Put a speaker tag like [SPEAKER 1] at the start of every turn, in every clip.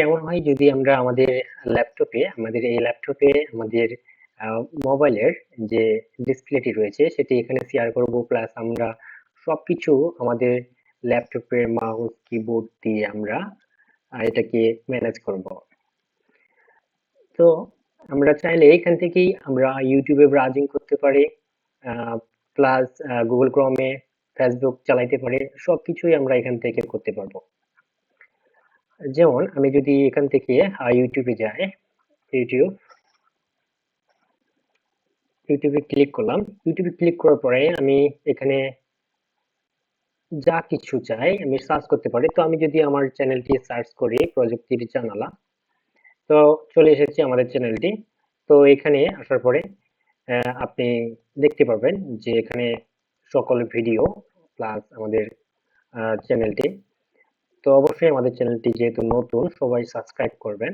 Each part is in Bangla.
[SPEAKER 1] কেমন হয় যদি আমরা আমাদের ল্যাপটপে আমাদের এই ল্যাপটপে আমাদের মোবাইলের যে ডিসপ্লেটি রয়েছে, সেটি এখানে শেয়ার করব। প্লাস আমরা সবকিছু আমাদের ল্যাপটপের মাউস কিবোর্ড দিয়ে আমরা এটাকে ম্যানেজ করব। তো আমরা চাইলে এখান থেকেই আমরা ইউটিউবে ব্রাউজিং করতে পারি প্লাস গুগল ক্রমে ফেসবুক চালাইতে পারি, সবকিছুই আমরা এখান থেকে করতে পারব। যেমন আমি যদি এখান থেকে ইউটিউবে যাই ইউটিউব ইউটিউবে ক্লিক করলাম। ইউটিউবে ক্লিক করার পরে আমি এখানে যা কিছু চাই আমি সার্চ করতে পারি। তো আমি যদি আমার চ্যানেলটি সার্চ করি প্রযুক্তির জানালা, তো চলে এসেছি আমাদের চ্যানেলটি তো এখানে আসার পরে আপনি দেখতে পাবেন যে এখানে সকল ভিডিও প্লাস আমাদের চ্যানেলটি তো অবশ্যই আমাদের চ্যানেলটি যেহেতু নতুন, সবাই সাবস্ক্রাইব করবেন।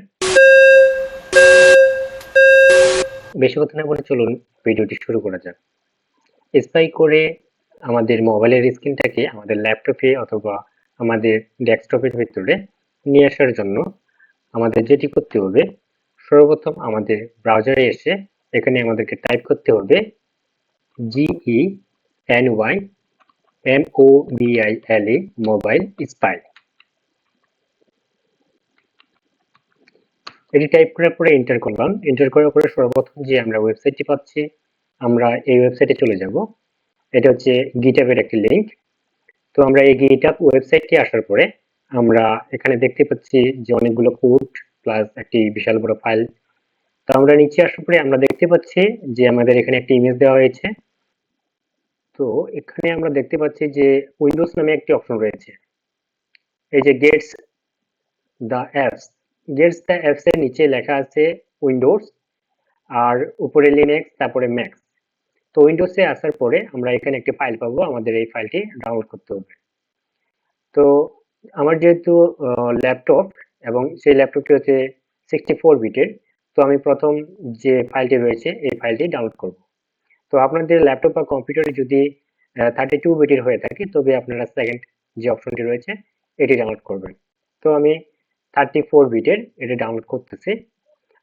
[SPEAKER 1] বেশি কথা না বলে চলুন ভিডিওটি শুরু করা যাক। স্পাই করে আমাদের মোবাইলের স্ক্রিনটাকে আমাদের ল্যাপটপে অথবা আমাদের ডেস্কটপের ভিতরে নিয়ে আসার জন্য আমাদের যেটি করতে হবে, সর্বপ্রথম আমাদের ব্রাউজারে এসে এখানে আমাদেরকে টাইপ করতে হবে G E N Y M O B I L E mobile spy এটি টাইপ করার পরে এন্টার করলাম। এন্টার করার পরে সর্বপ্রথম যে আমরা ওয়েবসাইটটি পাচ্ছি, আমরা এই ওয়েবসাইটে চলে যাব। এটা হচ্ছে গিটআপের একটি লিঙ্ক তো আমরা এই গিটআপ ওয়েবসাইটটি আসার পরে আমরা এখানে দেখতে পাচ্ছি যে অনেকগুলো কোড প্লাস একটি বিশাল বড় ফাইল তো আমরা নিচে আসার পরে আমরা দেখতে পাচ্ছি যে আমাদের এখানে একটি ইমেজ দেওয়া হয়েছে। তো এখানে আমরা দেখতে পাচ্ছি যে উইন্ডোজ নামে একটি অপশন রয়েছে। এই যে gets the apps gets the apps এর নিচে লেখা আছে উইন্ডোজ আর উপরে লিনাক্স তারপরে ম্যাক্স তো উইন্ডোজে আসার পরে আমরা এখানে একটি ফাইল পাবো, আমাদের এই ফাইলটি ডাউনলোড করতে হবে। তো আমার যেহেতু ল্যাপটপ এবং সেই ল্যাপটপটি হচ্ছে সিক্সটি ফোর বিটের তো আমি প্রথম যে ফাইলটি রয়েছে, এই ফাইলটি ডাউনলোড করব। তো আপনাদের ল্যাপটপ বা কম্পিউটারে যদি থার্টি টু বিটের হয়ে থাকে, তবে আপনারা সেকেন্ড যে অপশনটি রয়েছে, এটি ডাউনলোড করবেন। তো আমি থার্টি ফোর বিটের এটা ডাউনলোড করতেছি।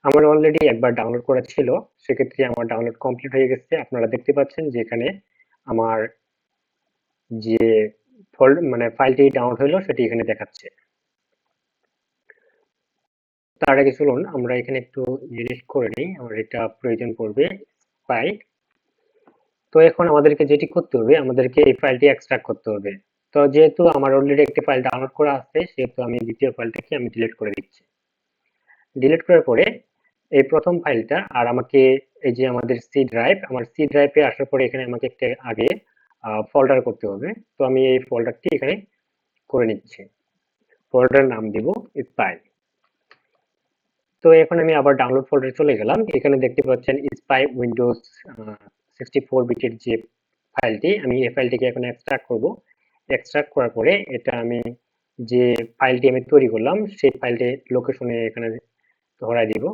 [SPEAKER 1] আমার অলরেডি একবার ডাউনলোড করা ছিল, সেক্ষেত্রে আমার ডাউনলোড কমপ্লিট হয়ে গেছে। আপনারা দেখতে পাচ্ছেন যে এখানে আমার যে ফোল্ড মানে ফাইলটি ডাউনলোড হলো, সেটি এখানে দেখাচ্ছে। তার আগে চলুন, আমরা এখানে একটু জিনিস করে নিই। আমার এটা প্রয়োজন পড়বে ফাইল তো এখন আমাদেরকে যেটি করতে হবে, আমাদেরকে এই ফাইলটি এক্সট্রাক্ট করতে হবে। তো যেহেতু আমার অলরেডি একটি ফাইল ডাউনলোড করা আছে, সেহেতু আমি দ্বিতীয় ফাইলটাকে আমি ডিলিট করে দিচ্ছি। ডিলিট করার পরে এই প্রথম ফাইলটা আর আমাকে এই যে আমাদের সি ড্রাইভ আমার সি ড্রাইভে আসার পরে এখানে আমাকে একটা আগে ফোল্ডার করতে হবে। তো আমি এই ফোল্ডারটি এখানে করে নিচ্ছি। ফোল্ডার নাম দিব স্পাই তো এখন আমি আবার ডাউনলোড ফোল্ডারে চলে গেলাম। এখানে দেখতে পাচ্ছেন স্পাই উইন্ডোজ সিক্সটি ফোর বিটের যে ফাইলটি আমি এই ফাইলটিকে এখন এক্সট্রাক্ট করব। এক্সট্রাক্ট করার পরে এটা আমি যে ফাইলটি আমি তৈরি করলাম, সেই ফাইলটি লোকেশনে এখানে ধরাই দিব।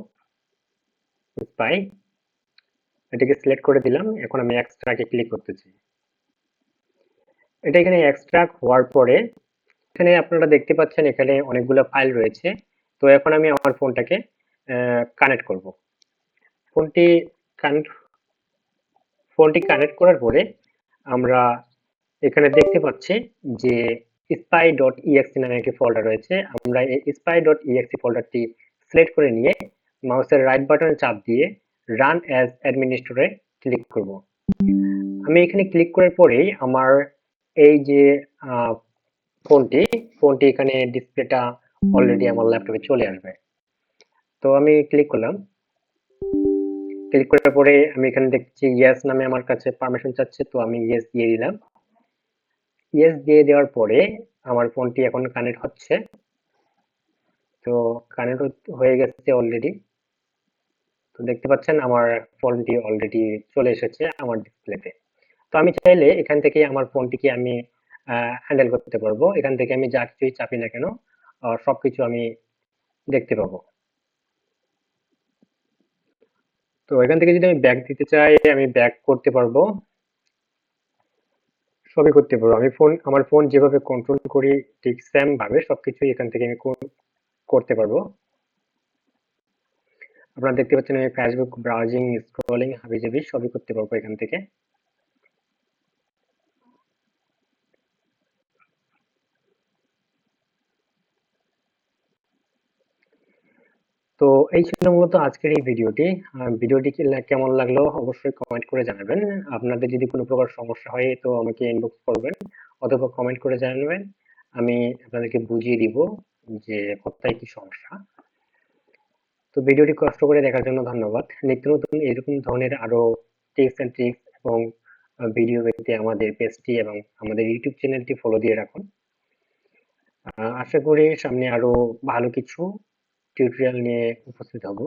[SPEAKER 1] স্পাই এটাকে সিলেক্ট করে দিলাম, এখন আমি এক্সট্রাকে ক্লিক করতেছি। এটা এখানে এক্সট্রাক্ট হওয়ার পরে এখানে আপনারা দেখতে পাচ্ছেন এখানে অনেকগুলো ফাইল রয়েছে। তো এখন আমি আমার ফোনটাকে কানেক্ট করব। ফোনটি কানেক্ট ফোনটি কানেক্ট করার পরে আমরা এখানে দেখতে পাচ্ছি যে ইএক্সি নামে একটি ফোল্ডার রয়েছে। আমরা এই ইএক্সি ফোল্ডারটি সিলেক্ট করে নিয়ে মাউসের রাইট বাটনে চাপ দিয়ে রান অ্যাজ অ্যাডমিনিস্ট্রেটরে ক্লিক করব। আমি এখানে ক্লিক করার পরেই আমার এই যে ফোনটি ফোনটি এখানে ডিসপ্লেটা অলরেডি আমার ল্যাপটপে চলে আসবে। তো আমি ক্লিক করলাম। ক্লিক করার পরে আমি এখানে দেখছি ইয়েস নামে আমার কাছে পারমিশন চাচ্ছে, তো আমি ইয়েস দিয়ে দিলাম। ইয়েস দিয়ে দেওয়ার পরে আমার ফোনটি এখন কানেক্ট হচ্ছে। তো কানেক্ট হয়ে গেছে অলরেডি তো দেখতে পাচ্ছেন আমার ফোনটি অলরেডি চলে এসেছে আমার ডিসপ্লেতে তো আমি চাইলে এখান থেকে আমার ফোনটিকে আমি হ্যান্ডেল করতে পারব। এখান থেকে আমি যা কিছুই চাপি না কেন সব কিছু আমি দেখতে পাবো। তো এখান থেকে যদি আমি ব্যাক দিতে চাই, আমি ব্যাক করতে পারব। সবই করতে পারব। আমি ফোন আমার ফোন যেভাবে কন্ট্রোল করি, ঠিক সেম ভাবে সবকিছু এখান থেকে আমি করতে পারব। আপনারা দেখতে পাচ্ছেন আমি ফেসবুক ব্রাউজিং স্ক্রলিং হাবিজাবি সবই করতে পারব এখান থেকে। তো এই ছিল মূলত আজকের এই ভিডিওটি। ভিডিওটি কেমন লাগল অবশ্যই কমেন্ট করে জানাবেন। আপনাদের যদি কোনো প্রকার সমস্যা হয় তো আমাকে ইনবক্স করবেন অথবা কমেন্ট করে জানাবেন। আমি আপনাদেরকে বুঝিয়ে দিব যে কোথায় কি সমস্যা। তো ভিডিওটি কষ্ট করে দেখার জন্য ধন্যবাদ। নিত্য নতুন এরকম ধরনের আরও টিপস এন্ড ট্রিক্স এবং ভিডিও পেতে আমাদের পেজটি এবং আমাদের ইউটিউব চ্যানেলটি ফলো দিয়ে রাখুন। আশা করি সামনে আরও ভালো কিছু টিউটোরিয়াল নিয়ে উপস্থিত হব